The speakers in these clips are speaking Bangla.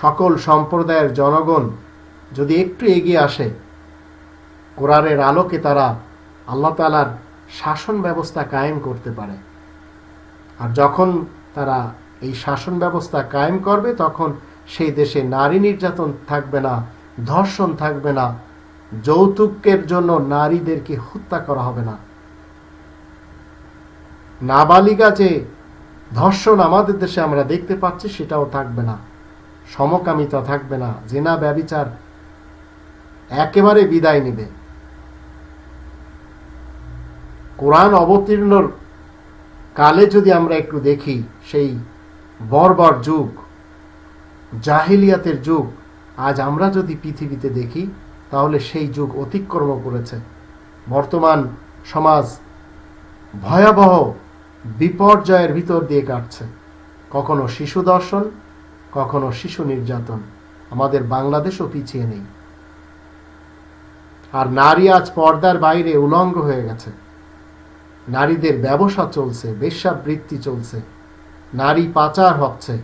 সকল সম্প্রদায়ের জনগণ যদি একটু এগিয়ে আসে, কোরআনের আলোকে তারা আল্লাহ তালার শাসন ব্যবস্থা কায়েম করতে পারে। আর যখন তারা এই শাসন ব্যবস্থা কায়েম করবে, তখন সেই দেশে নারী নির্যাতন থাকবে না, ধর্ষণ থাকবে না, যৌতুকের জন্য নারীদেরকে হত্যা করা হবে না। নাবালিকা যে ধর্ষণ আমাদের দেশে আমরা দেখতে পাচ্ছি, সেটাও থাকবে না। সমকামিতা থাকবে না। জেনা, ব্যবিচার একেবারে বিদায় নেবে। কোরআন অবতীর্ণর কালে যদি আমরা একটু দেখি, সেই বর্বর যুগ, জাহিলিয়াতের যুগ, আজ আমরা যদি পৃথিবীতে দেখি, তাহলে সেই যুগ অতিক্রম করেছে। বর্তমান সমাজ ভয়াবহ বিপর্যয়ের ভিতর দিয়ে কাটছে। কখনো শিশু দর্শন কখনো শিশু নির্যাতন। আমাদের বৃত্তি পিছিয়ে নেই। আর নারী আজ পর্দার বাইরে উলঙ্গ হয়ে গেছে। নারীদের ব্যবসা চলছে, বেশ্যাবৃত্তি চলছে। নারী পাচার হচ্ছে।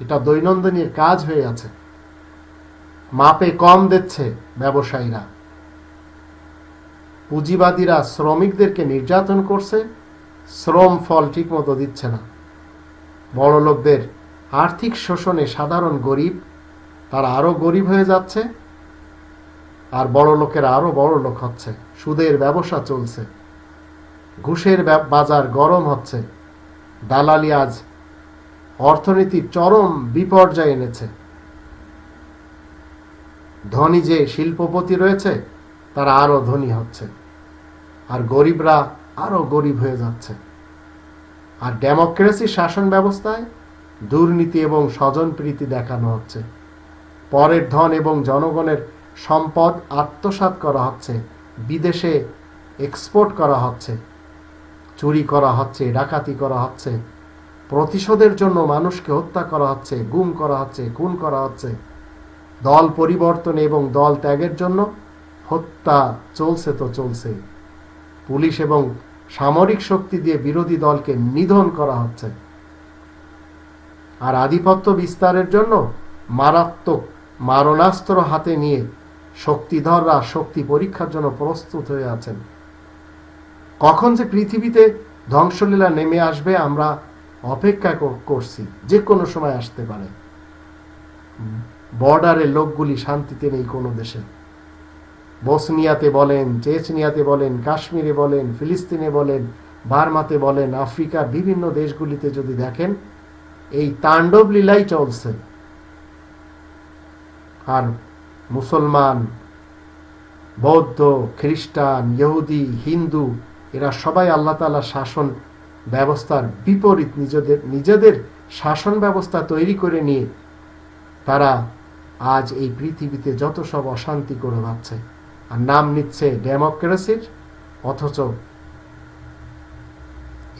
এটা দৈনন্দিনের কাজ হয়ে আছে। মাপে কম দিচ্ছে ব্যবসায়ীরা। পুঁজিবাদীরা শ্রমিকদেরকে নির্যাতন করছে। শ্রম ফল ঠিক মতো দিচ্ছে না। বড় লোকদের আর্থিক শোষণে সাধারণ গরিব, তারা আরও গরিব হয়ে যাচ্ছে, আর বড় লোকেরা আরও বড় লোক হচ্ছে। সুদের ব্যবসা চলছে। ঘুষের বাজার গরম হচ্ছে। দালালি আজ অর্থনীতির চরম বিপর্যয় এনেছে। ধনী যে শিল্পপতি রয়েছে, তারা আরও ধনী হচ্ছে। আর গরিবরা আরও গরিব হয়ে যাচ্ছে। আর ডেমোক্রেসি শাসন ব্যবস্থায় দুর্নীতি এবং স্বজনপ্রীতি দেখানো হচ্ছে। পরের ধন এবং জনগণের সম্পদ আত্মসাৎ করা হচ্ছে। বিদেশে এক্সপোর্ট করা হচ্ছে। চুরি করা হচ্ছে, ডাকাতি করা হচ্ছে। প্রতিশোধের জন্য মানুষকে হত্যা করা হচ্ছে, গুম করা হচ্ছে, খুন করা হচ্ছে। দল পরিবর্তন এবং দল ত্যাগের জন্য হত্যা চলছে তো চলছে। পুলিশ এবং সামরিক শক্তি দিয়ে বিরোধী দলকে নিধন করা হচ্ছে। আর আধিপত্য বিস্তারের জন্য মারাত্মক মারণাস্ত্র হাতে নিয়ে শক্তিধররা শক্তি পরীক্ষার জন্য প্রস্তুত হয়ে আছেন। কখন যে পৃথিবীতে ধ্বংসলীলা নেমে আসবে আমরা অপেক্ষা করছি, যে কোনো সময় আসতে পারে। বর্ডারের লোকগুলি শান্তিতে নেই কোনো দেশে। বসনিয়াতে বলেন, চেচনিয়াতে বলেন, কাশ্মীরে বলেন, ফিলিস্তিনে বলেন, বার্মাতে বলেন, আফ্রিকার বিভিন্ন দেশগুলিতে যদি দেখেন এই তাণ্ডব লীলাই চলছে। আর মুসলমান, বৌদ্ধ, খ্রিস্টান, ইহুদি, হিন্দু, এরা সবাই আল্লাহ তালা শাসন ব্যবস্থার বিপরীত নিজেদের নিজেদের শাসন ব্যবস্থা তৈরি করে নিয়ে তারা আজ এই পৃথিবীতে যত সব অশান্তি করে যাচ্ছে, আর নাম নিচ্ছে ডেমোক্রেসির, অথচ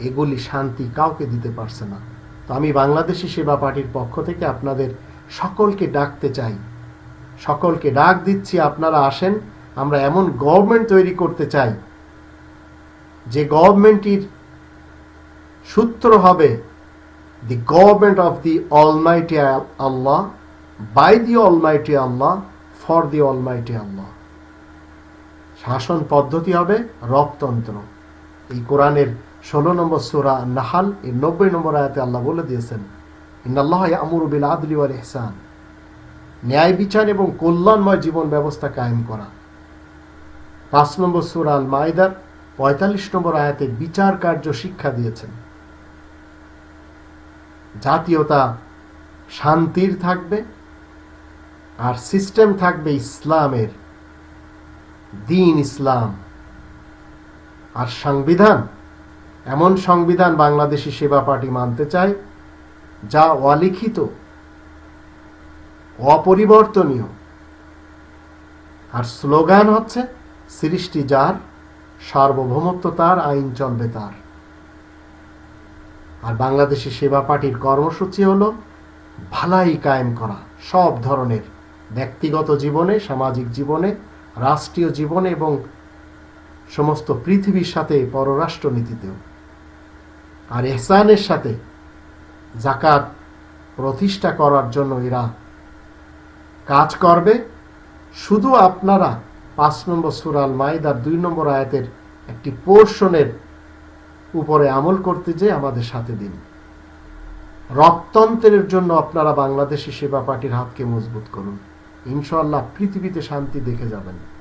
এগুলি শান্তি কাউকে দিতে পারছে না। তো আমি বাংলাদেশি সেবা পার্টির পক্ষ থেকে আপনাদের সকলকে ডাকতে চাই। সকলকে ডাক দিচ্ছি, আপনারা আসেন, আমরা এমন গভর্নমেন্ট তৈরি করতে চাই, যে গভর্নমেন্টটির সূত্র হবে the government of the almighty Allah by the almighty Allah for the almighty Allah শাসন পদ্ধতি হবে রবতন্ত্র এই কোরআনের ষোলো নম্বর সুরা নাহাল এর নব্বই নম্বর আয়াতে আল্লাহ বলে দিয়েছেন ইন্নআল্লাহ আমুর বিল আদলি ইহসান ন্যায় বিচার এবং কল্যাণময় জীবন ব্যবস্থা কায়েম করা। পাঁচ নম্বর সুরা আল মাইদার পঁয়তাল্লিশ নম্বর আয়াতে বিচার কার্য শিক্ষা দিয়েছেন। জাতীয়তা, শান্তির থাকবে আর সিস্টেম থাকবে ইসলামের। দিন ইসলাম আর সংবিধান। এমন সংবিধান বাংলাদেশি সেবা পার্টি মানতে চায়, যা অলিখিত, অপরিবর্তনীয়। আর স্লোগান হচ্ছে, সৃষ্টি যার, সার্বভৌমত্ব তার, আইন চলবে তার। আর বাংলাদেশি সেবা পার্টির কর্মসূচি হলো, ভালাই কায়েম করা। সব ধরনের ব্যক্তিগত জীবনে, সামাজিক জীবনে, রাষ্ট্রীয় জীবনে এবং সমস্ত পৃথিবীর সাথে পররাষ্ট্র নীতিতেও আর এহসানের সাথে জাকাত প্রতিষ্ঠা করার জন্য এরা কাজ করবে। শুধু আপনারা পাঁচ নম্বর সুরাল মাইদার দুই নম্বর আয়াতের একটি পোর্শনের উপরে আমল করতে যে আমাদের সাথে দিন। রক্তন্ত্রের জন্য আপনারা বাংলাদেশি সেবা পার্টির হাতকে মজবুত করুন। ইনশাল্লাহ পৃথিবীতে শান্তি দেখে যাবেন।